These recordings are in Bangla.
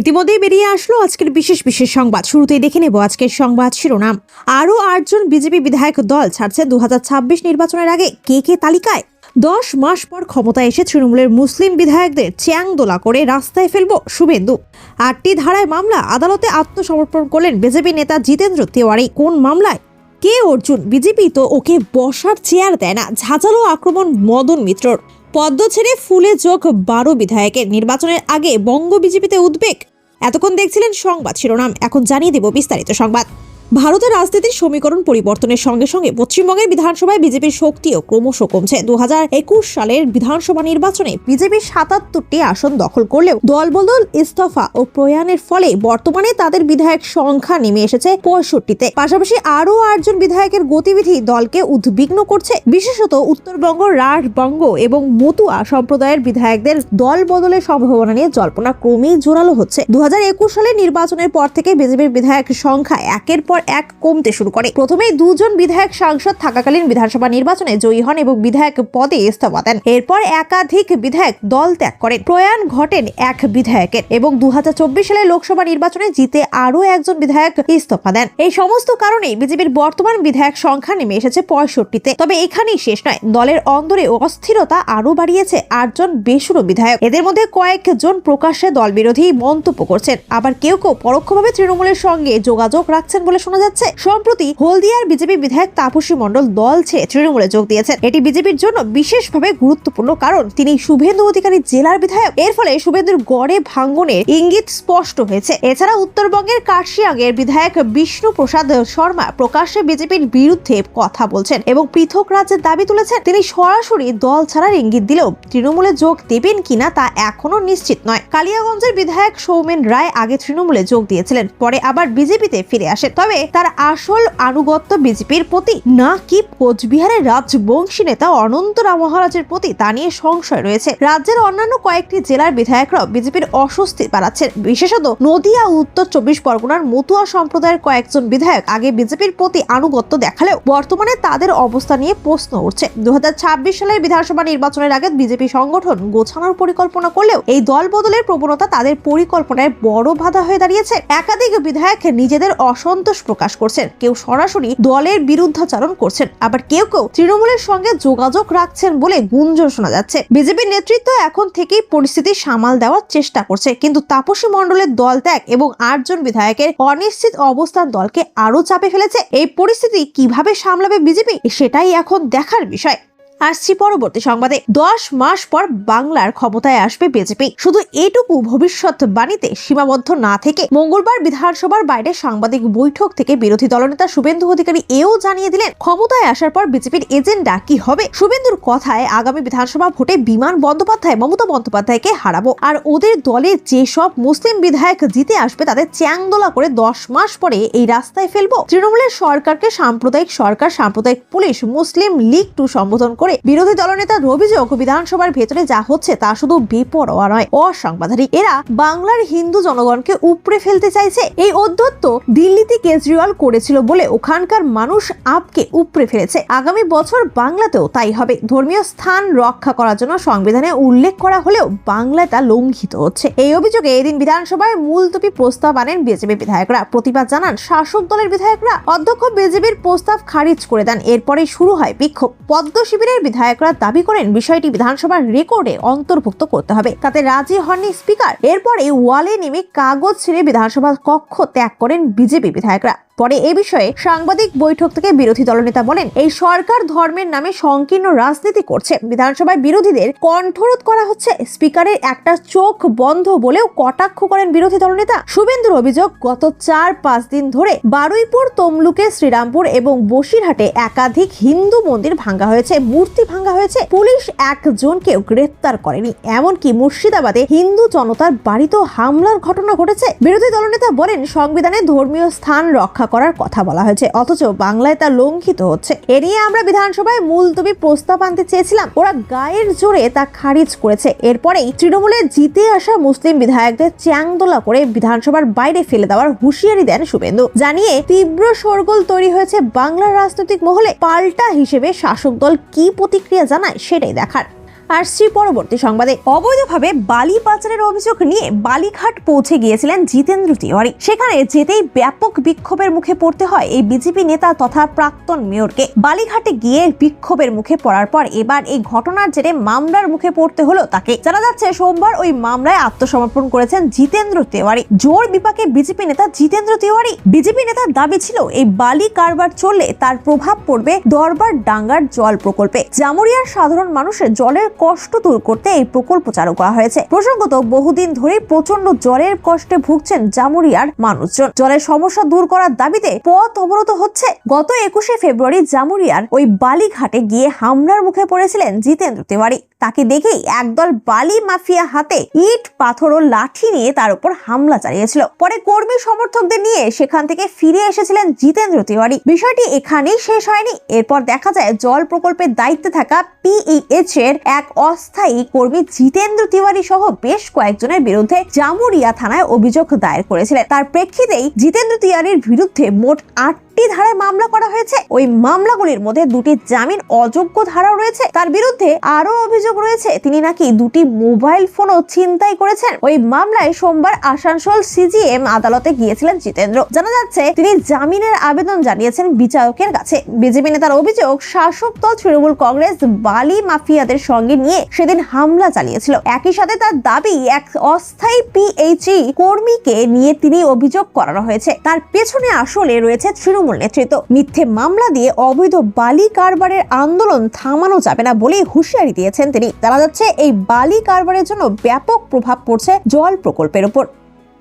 ইতিমধ্যেই বেরিয়ে আসলো আজকের বিশেষ বিশেষ সংবাদ। শুরুতেই দেখে নেব আজকের সংবাদ শিরোনাম। আরও আটজন বিজেপি বিধায়ক দল ছাড়ছে দু নির্বাচনের আগে কে কে তালিকায়? দশ মাস পর ক্ষমতায় এসে তৃণমূলের মুসলিম বিধায়কদের চ্যাংদোলা করে রাস্তায় ফেলব শুভেন্দু। আটটি ধারায় মামলা, আদালতে আত্মসমর্পণ করলেন বিজেপি নেতা জিতেন্দ্র তিওয়ারি। কোন মামলায়? কে অর্জুন? বিজেপি তো ওকে বসার চেয়ার দেয় না। ঝাঁঝালো আক্রমণ মদন মিত্রর। পদ্ম ছেড়ে ফুলে চোখ বারো বিধায়কের। নির্বাচনের আগে বঙ্গ বিজেপিতে উদ্বেগ। এতক্ষণ দেখছিলেন সংবাদ শিরোনাম। এখন জানিয়ে দেব বিস্তারিত সংবাদ। ভারতের রাজনীতির সমীকরণ পরিবর্তনের সঙ্গে সঙ্গে পশ্চিমবঙ্গের বিধানসভায় বিজেপির শক্তিও ক্রমশ কমছে। দু হাজার একুশ সালের বিধানসভা নির্বাচনে বিজেপি সাতাত্তরটি আসন দখল করলেও দলবদল ইস্তফা ও প্রয়াণের ফলে বর্তমানে তাদের বিধায়ক সংখ্যা নেমে এসেছে পঁয়ষট্টিতে। পাশাপাশি আরও আটজন বিধায়কের গতিবিধি দলকে উদ্বিগ্ন করছে। বিশেষত উত্তরবঙ্গ, রাঢ়বঙ্গ এবং মতুয়া সম্প্রদায়ের বিধায়কদের দল বদলের সম্ভাবনা নিয়ে জল্পনা ক্রমেই জোরালো হচ্ছে। দু হাজার একুশ সালের নির্বাচনের পর থেকে বিজেপির বিধায়ক সংখ্যা একের পর এক কমতে শুরু করে। প্রথমেই দুজন বিধায়ক সাংসদ থাকাকালীন বিধানসভা নির্বাচনে জয়ী হন এবং বিধায়ক পদে ইস্তফা দেন। এরপর একাধিক বিধায়ক দল ত্যাগ করেন। প্রয়াণ ঘটেন এক বিধায়কের এবং দু সালের লোকসভা নির্বাচনে জিতে আরও একজন বিধায়ক ইস্তফা দেন। এই সমস্ত কারণেই বিজেপির বর্তমান বিধায়ক সংখ্যা নেমে এসেছে পঁয়ষট্টিতে। তবে এখানেই শেষ নয়, দলের অন্দরে অস্থিরতা আরও বাড়িয়েছে আটজন বেসুরো বিধায়ক। এদের মধ্যে কয়েকজন প্রকাশ্যে দল বিরোধী মন্তব্য করছেন। আবার কেউ কেউ পরোক্ষভাবে তৃণমূলের সঙ্গে যোগাযোগ রাখছেন বলে শোনা যাচ্ছে, সম্প্রতি হলদিয়ার বিজেপি বিধায়ক তাপসী মণ্ডল দল ছেড়ে তৃণমূলে যোগ দিয়েছেন। এটি বিজেপির জন্য বিশেষভাবে গুরুত্বপূর্ণ কারণ তিনি শুভেন্দু অধিকারী জেলার বিধায়ক। এর ফলে শুভেন্দুর গড়ে ভাঙ্গনের ইঙ্গিত স্পষ্ট হয়েছে। এছাড়া উত্তরবঙ্গের কার্শিয়াংয়ের বিধায়ক বিষ্ণু প্রসাদ শর্মা প্রকাশ্যে বিজেপির বিরুদ্ধে কথা বলছেন এবং পৃথক রাজ্যের দাবি তুলেছেন। তিনি সরাসরি দল ছাড়ার ইঙ্গিত দিলেও তৃণমূলে যোগ দেবেন কিনা তা এখনও নিশ্চিত নয়। কালিয়াগঞ্জের বিধায়ক সৌমেন রায় আগে তৃণমূলে যোগ দিয়েছিলেন, পরে আবার বিজেপিতে ফিরে আসেন। তবে তার আসল আনুগত্য বিজেপির প্রতি না কি কোচবিহারের রাজবংশী নেতা অনন্ত রাম মহারাজের প্রতি তা নিয়ে সংশয় রয়েছে? রাজ্যের অন্যান্য কয়েকটি জেলার বিধায়করাও বিজেপির অস্বস্তি বাড়াচ্ছেন। বিশেষত নদিয়া, উত্তর চব্বিশ পরগনার মতুয়া সম্প্রদায়ের কয়েকজন বিধায়ক আগে বিজেপির প্রতি আনুগত্য দেখালেও বর্তমানে তাদের অবস্থা নিয়ে প্রশ্ন উঠছে। দু হাজার ছাব্বিশ সালের বিধানসভা নির্বাচনের আগে বিজেপি সংগঠন গোছানোর পরিকল্পনা করলেও এই দল বদলের প্রবণতা তাদের পরিকল্পনায় বড় বাধা হয়ে দাঁড়িয়েছে। একাধিক বিধায়ক নিজেদের অসন্তোষ প্রকাশ করছেন। কেউ সরাসরি দলের বিরুদ্ধাচারণ করছেন। আবার কেউ কেউ তৃণমূলের সঙ্গে যোগাযোগ রাখছেন বলে গুঞ্জন শোনা যাচ্ছে। বিজেপির নেতৃত্ব এখন থেকেই পরিস্থিতি সামাল দেওয়ার চেষ্টা করছে। কিন্তু তাপসী মন্ডলের দল ত্যাগ এবং আটজন বিধায়কের অনিশ্চিত অবস্থান দলকে আরও চাপে ফেলেছে। এই পরিস্থিতি কীভাবে সামলাবে বিজেপি, সেটাই এখন দেখার বিষয়। আসছি পরবর্তী সংবাদে। দশ মাস পর বাংলার ক্ষমতায় আসবে বিজেপি। শুধু এটুকু ভবিষ্যৎ বাণীতে সীমাবদ্ধ না থেকে মঙ্গলবার বিধানসভার বাইরে সাংবাদিক বৈঠক থেকে বিরোধী দলনেতা শুভেন্দু অধিকারী এও জানিয়ে দিলেন, ক্ষমতায় আসার পর বিজেপির এজেন্ডা কি হবে? শুভেন্দুর কথায় আগামী বিধানসভা ভোটে বিমান বন্দ্যোপাধ্যায়, মমতা বন্দ্যোপাধ্যায়কে হারাবো। আর ওদের দলে যেসব মুসলিম বিধায়ক জিতে আসবে, তাদের চ্যাংদোলা করে দশ মাস পরে এই রাস্তায় ফেলব। তৃণমূলের সরকারকে সাম্প্রদায়িক সরকার, সাম্প্রদায়িক পুলিশ, মুসলিম লীগ টু সম্বোধন করে বিরোধী দলনেতার অভিযোগ বিধানসভার ভেতরে যা হচ্ছে তা শুধু বেপরোয়া নয় অসাংবিধানিক এরা বাংলার হিন্দু জনগণকে উপড়ে ফেলতে চাইছে। এই অধ্যত্ত দিল্লিতে কেজরিওয়াল করেছিল বলে ওখানকার মানুষ আপকে উপড়ে ফেলেছে। আগামী বছর বাংলাতেও তাই হবে। ধর্মীয় স্থান রক্ষা করার জন্য সংবিধানে উল্লেখ করা হলেও বাংলায় তা লঙ্ঘিত হচ্ছে। এই অভিযোগে এদিন বিধানসভায় মুলতবি প্রস্তাব আনেন বিজেপি বিধায়করা। প্রতিবাদ জানান শাসক দলের বিধায়করা। অধ্যক্ষ বিজেপির প্রস্তাব খারিজ করে দেন। এরপরে শুরু হয় বিক্ষোভ। পদ্ম শিবিরের বিধায়করা দাবি করেন বিষয়টি বিধানসভার রেকর্ডে অন্তর্ভুক্ত করতে হবে। তাতে রাজি হননি স্পিকার। এরপরে ওয়ালে নেমে কাগজ ছেড়ে বিধানসভা কক্ষ ত্যাগ করেন বিজেপি বিধায়করা। পরে এ বিষয়ে সাংবাদিক বৈঠক থেকে বিরোধী দলনেতা বলেন, এই সরকার ধর্মের নামে সংকীর্ণ রাজনীতি করছে। বিধানসভায় বিরোধীদের কণ্ঠরোধ করা হচ্ছে। স্পিকারের একটা চোখ বন্ধ বলেও কটাক্ষ করেন বিরোধী দলনেতা। শুভেন্দুর অভিযোগ, গত চার পাঁচ দিন ধরে বারুইপুর, তমলুকে, শ্রীরামপুর এবং বসিরহাটে একাধিক হিন্দু মন্দির ভাঙ্গা হয়েছে, মূর্তি ভাঙ্গা হয়েছে। পুলিশ একজনকেও গ্রেপ্তার করেনি। এমনকি মুর্শিদাবাদে হিন্দু জনতার বাড়িতেও হামলার ঘটনা ঘটেছে। বিরোধী দলনেতা বলেন, সংবিধানে ধর্মীয় স্থান রক্ষা করার কথা বলা হয়েছে। অথচ বাংলায় তা লঙ্ঘিত হচ্ছে। এ নিয়ে আমরা বিধানসভায় মুলতবি প্রস্তাব আনতে চেয়েছিলাম। ওরা গায়ের জোরে তা খারিজ করেছে। এরপরেই তৃণমূলে জিতে আসা মুসলিম বিধায়কদের চ্যাংদোলা করে বিধানসভার বাইরে ফেলে দেওয়ার হুঁশিয়ারি দেন শুভেন্দু। জানিয়ে তীব্র শোরগোল তৈরি হয়েছে বাংলার রাজনৈতিক মহলে। পাল্টা হিসেবে শাসক দল কি প্রতিক্রিয়া জানায় সেটাই দেখার। আসছি পরবর্তী সংবাদে অবৈধভাবে বালি পাচারের অভিযোগ নিয়ে বালিঘাট পৌঁছে গিয়েছিলেন জিতেন্দ্র তিওয়ারি। সেখানে যেতেই ব্যাপক বিক্ষোভের মুখে পড়তে হয় এই বিজেপি নেতা তথা প্রাক্তন মেয়রকে। বালিঘাটে গিয়ে বিক্ষোভের মুখে পড়ার পর এবার এই ঘটনার জেরে মামলার মুখে পড়তে হলো তাকে। জানা যাচ্ছে, সোমবার ওই মামলায় আত্মসমর্পণ করেছেন জিতেন্দ্র তিওয়ারি। জোর বিপাকে বিজেপি নেতা জিতেন্দ্র তিওয়ারি। বিজেপি নেতার দাবি ছিল, এই বালি কারবার চললে তার প্রভাব পড়বে দরবার ডাঙ্গার জল প্রকল্পে। জামুরিয়ার সাধারণ মানুষের জলের কষ্ট দূর করতে এই প্রকল্প চালু করা হয়েছে। প্রসঙ্গত, বহুদিন ধরে প্রচণ্ড জলের কষ্টে ভুগছেন জামুরিয়ার মানুষজন। জলের সমস্যা দূর করার দাবিতে পথ অবরত হচ্ছে। গত একুশে ফেব্রুয়ারি জামুরিয়ার ওই বালিঘাটে গিয়ে হামলার মুখে পড়েছিলেন জিতেন্দ্র তিওয়ারি। তাকে দেখেই একদল বালি মাফিয়া হাতে ইট, পাথর ও লাঠি নিয়ে তার উপর হামলা চালিয়েছিল। পরে কর্মী সমর্থকদের নিয়ে সেখান থেকে ফিরে এসেছিলেন জিতেন্দ্র তিওয়ারি। বিষয়টি এখানেই শেষ হয়নি। এরপর দেখা যায়, জল প্রকল্পের দায়িত্বে থাকা পিইএচ এর এক অস্থায়ী কর্মী জিতেন্দ্র তিওয়ারি সহ বেশ কয়েকজনের বিরুদ্ধে জামুরিয়া থানায় অভিযোগ দায়ের করেছিলেন। তার প্রেক্ষিতেই জিতেন্দ্র তিওয়ারির বিরুদ্ধে মোট আটটি ধারায় মামলা করা হয়েছে। ওই মামলাগুলির মধ্যে দুটি জামিন অযোগ্য ধারাও রয়েছে। তার বিরুদ্ধে আরও অভিযোগ রয়েছে, তিনি নাকি দুটি মোবাইল ফোনও ছিনতাই করেছেন। ওই মামলায় সোমবার আসানসোল সিজিএম আদালতে গিয়েছিলেন জিতেন্দ্র। জানা যাচ্ছে, তিনি জামিনের আবেদন জানিয়েছেন বিচারকের কাছে। বিজেপি নেতার অভিযোগ, শাসক দল তৃণমূল কংগ্রেস বালি মাফিয়াদের সঙ্গে নিয়ে সেদিন হামলা চালিয়েছিল। একই সাথে তার দাবি, এক অস্থায়ী পিএইচই কর্মীকে নিয়ে তিনি অভিযোগ করানো হয়েছে। তার পেছনে আসলে রয়েছে তৃণমূল নেতৃত্ব মিথ্যে মামলা দিয়ে অবৈধ বালি কারবারের আন্দোলন থামানো যাবে না বলেই হুঁশিয়ারি দিয়েছেন তিনি। জানা যাচ্ছে, এই বালি কারবারের জন্য ব্যাপক প্রভাব পড়ছে জল প্রকল্পের উপর।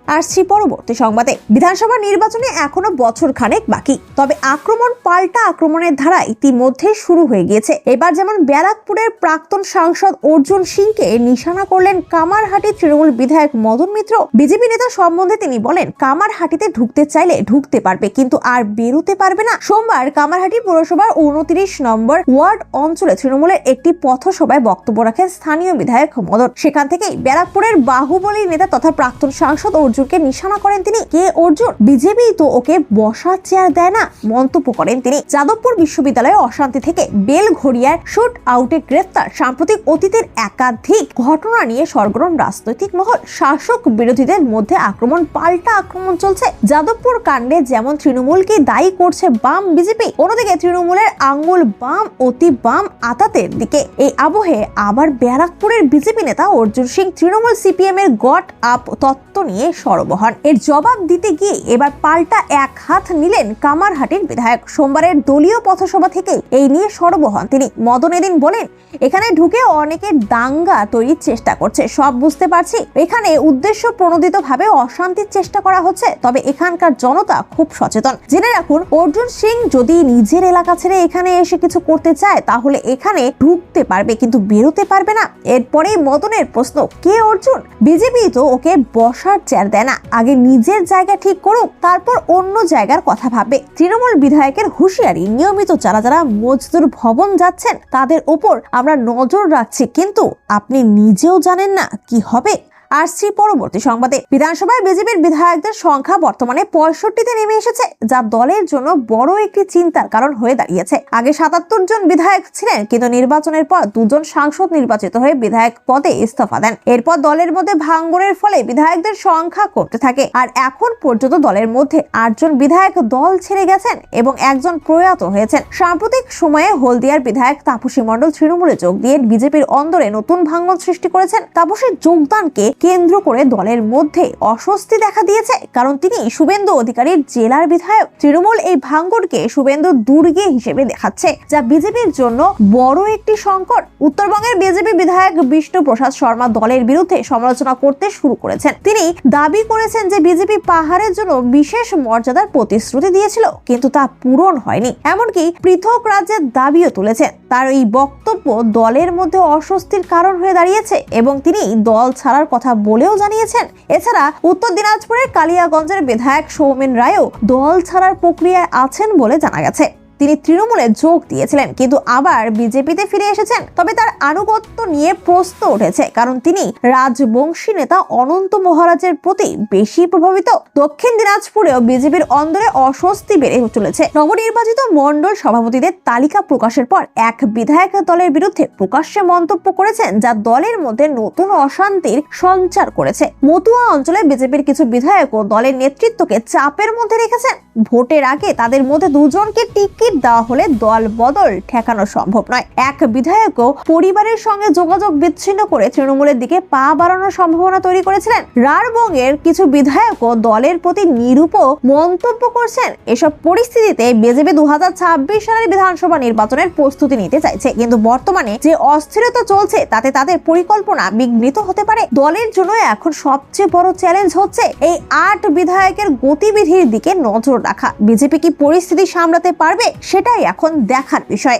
আসছি পরবর্তী সংবাদে। বিধানসভা নির্বাচনে এখনও বছর খানেক বাকি। তবে আক্রমণ পাল্টা আক্রমণের ধারা ইতিমধ্যে শুরু হয়ে গিয়েছে। এবার যেমন ব্যারাকপুরের প্রাক্তন সাংসদ অর্জুন সিংকে নিশানা করলেন কামারহাটি তৃণমূল বিধায়ক মদন মিত্র। বিজেপি নেতা সম্বন্ধে তিনি বলেন, কামারহাটিতে ঢুকতে চাইলে ঢুকতে পারবে, কিন্তু আর বেরোতে পারবে না। সোমবার কামারহাটি পৌরসভার উনত্রিশ নম্বর ওয়ার্ড অঞ্চলে তৃণমূলের একটি পথসভায় বক্তব্য রাখেন স্থানীয় বিধায়ক মদন। সেখান থেকেই ব্যারাকপুরের বাহুবলী নেতা তথা প্রাক্তন সাংসদ অর্জুনকে নিশানা করেন তিনি। কে অর্জুন? বিজেপি তো ওকে বসার চেয়ার দেয় না, মন্তব্য করেন তিনি। যাদবপুর বিশ্ববিদ্যালয়ে অশান্তি থেকে বেলঘড়িয়ার শুট আউটে গ্রেফতার। সাম্প্রতিক অতীতের একাধিক ঘটনা নিয়ে সরগরম রাজনৈতিক মহল। শাসক বিরোধীদের মধ্যে আক্রমণ, পাল্টা আক্রমণ চলছে। যাদবপুর কাণ্ডে যেমন তৃণমূলকে দায়ী করছে বাম বিজেপি, অন্যদিকে তৃণমূলের আঙ্গুল বাম, অতি বাম আতাতের দিকে। এই আবহে আবার ব্যারাকপুরের বিজেপি নেতা অর্জুন সিং, তৃণমূল সিপিএম এর গট আপ তত্ত্ব নিয়ে সরব হন। এর জবাব দিতে গিয়ে এবার পাল্টা এক হাত নিলেন কামারহাটির বিধায়ক। সোমবারের দলীয় পথসভা থেকে এই নিয়ে সরব হন তিনি। মদন এদিন বলেন, এখানে ঢুকে অনেকে দাঙ্গা তৈরির চেষ্টা করছে। সব বুঝতে পারছি। এখানে উদ্দেশ্য প্রণোদিত ভাবে অশান্তির চেষ্টা করা হচ্ছে। তবে এখানকার জনতা খুব সচেতন। জেনে রাখুন, অর্জুন সিং যদি নিজের এলাকা ছেড়ে এখানে এসে কিছু করতে চায়, তাহলে এখানে ঢুকতে পারবে, কিন্তু বেরোতে পারবে না। এরপরে মদনের প্রশ্ন, কে অর্জুন? বিজেপি তো ওকে বসার চেয়ার দেয় না আগে নিজের জায়গা ঠিক করুক, তারপর অন্য জায়গার কথা ভাবে। তৃণমূল বিধায়কের হুঁশিয়ারি নিয়মিত যারা যারা মজদুর ভবন যাচ্ছেন, তাদের উপর আমরা নজর রাখছি। কিন্তু আপনি নিজেও জানেন না কি হবে। আসছি পরবর্তী সংবাদে। বিধানসভায় বিজেপির বিধায়কদের সংখ্যা বর্তমানে পঁয়ষট্টিতে নেমে এসেছে, যা দলের জন্য বড় একটি চিন্তার কারণ হয়ে দাঁড়িয়েছে। আগে সাতাত্তর জন বিধায়ক ছিলেন, কিন্তু নির্বাচনের পর দুজন সাংসদ নির্বাচিত হয়ে বিধায়ক পদে ইস্তফা দেন। এরপর দলের মধ্যে ভাঙ্গনের ফলে বিধায়কদের সংখ্যা কমতে থাকে, আর এখন পর্যন্ত দলের মধ্যে আটজন বিধায়ক দল ছেড়ে গেছেন এবং একজন প্রয়াত হয়েছেন। সাম্প্রতিক সময়ে হলদিয়ার বিধায়ক তাপসী মণ্ডল তৃণমূলে যোগ দিয়ে বিজেপির অন্দরে নতুন ভাঙ্গন সৃষ্টি করেছেন। তাপসের যোগদানকে কেন্দ্র করে দলের মধ্যে অস্বস্তি দেখা দিয়েছে, কারণ তিনি শুভেন্দু অধিকারীর জেলার বিধায়ক। তৃণমূল এই ভাঙ্গনকে শুভেন্দু দুর্গে হিসেবে দেখাচ্ছে, যা বিজেপির জন্য বড় একটি সংকট। উত্তরবঙ্গের বিজেপি বিধায়ক বিষ্ণু প্রসাদ শর্মা দলের বিরুদ্ধে সমালোচনা করতে শুরু করেছেন। তিনি দাবি করেছেন যে বিজেপি পাহাড়ের জন্য বিশেষ মর্যাদার প্রতিশ্রুতি দিয়েছিল, কিন্তু তা পূরণ হয়নি। এমনকি পৃথক রাজ্যের দাবিও তুলেছেন। তার এই বক্তব্য দলের মধ্যে অস্বস্তির কারণ হয়ে দাঁড়িয়েছে এবং তিনি দল ছাড়ার কথা বলেও জানিয়েছেন। এছাড়া উত্তর দিনাজপুরের কালিয়াগঞ্জের বিধায়ক সৌমেন রায়ও দল ছাড়ার প্রক্রিয়ায় আছেন বলে জানা গেছে। তিনি তৃণমূলে যোগ দিয়েছিলেন, কিন্তু আবার বিজেপিতে ফিরে এসেছেন। তবে তার আনুগত্য নিয়ে প্রশ্ন উঠেছে, কারণ তিনি রাজবংশী নেতা অনন্ত মহারাজের প্রতি বেশি প্রভাবিত। দক্ষিণ দিনাজপুরেও বিজেপির অন্দরে অস্বস্তি বেড়ে চলেছে। নবনির্বাচিত মণ্ডল সভাপতিদের তালিকা প্রকাশের পর এক বিধায়ক দলের বিরুদ্ধে প্রকাশ্যে মন্তব্য করেছেন, যা দলের মধ্যে নতুন অশান্তির সঞ্চার করেছে। মতুয়া অঞ্চলে বিজেপির কিছু বিধায়ক ও দলের নেতৃত্বকে চাপের মধ্যে রেখেছেন। ভোটের আগে তাদের মধ্যে দুজনকে টিকিট দেওয়া হলে দল বদল ঠেকানো সম্ভব নয়। এক বিধায়কও পরিবারের সঙ্গে যোগাযোগ বিচ্ছিন্ন করে তৃণমূলের দিকে পা বাড়ানোর সম্ভাবনা তৈরি করেছিলেন। রারবঙ্গের কিছু বিধায়কও দলের প্রতি নিরূপ মন্তব্য করছেন। এসব পরিস্থিতিতে বিজেপি দু হাজার ছাব্বিশ সালের বিধানসভা নির্বাচনের প্রস্তুতি নিতে চাইছে। কিন্তু বর্তমানে যে অস্থিরতা চলছে, তাতে তাদের পরিকল্পনা বিঘ্নিত হতে পারে। দলের জন্য এখন সবচেয়ে বড় চ্যালেঞ্জ হচ্ছে এই আট বিধায়কের গতিবিধির দিকে নজর রাখা। বিজেপি কি পরিস্থিতি সামলাতে পারবে? সেটাই এখন দেখার বিষয়।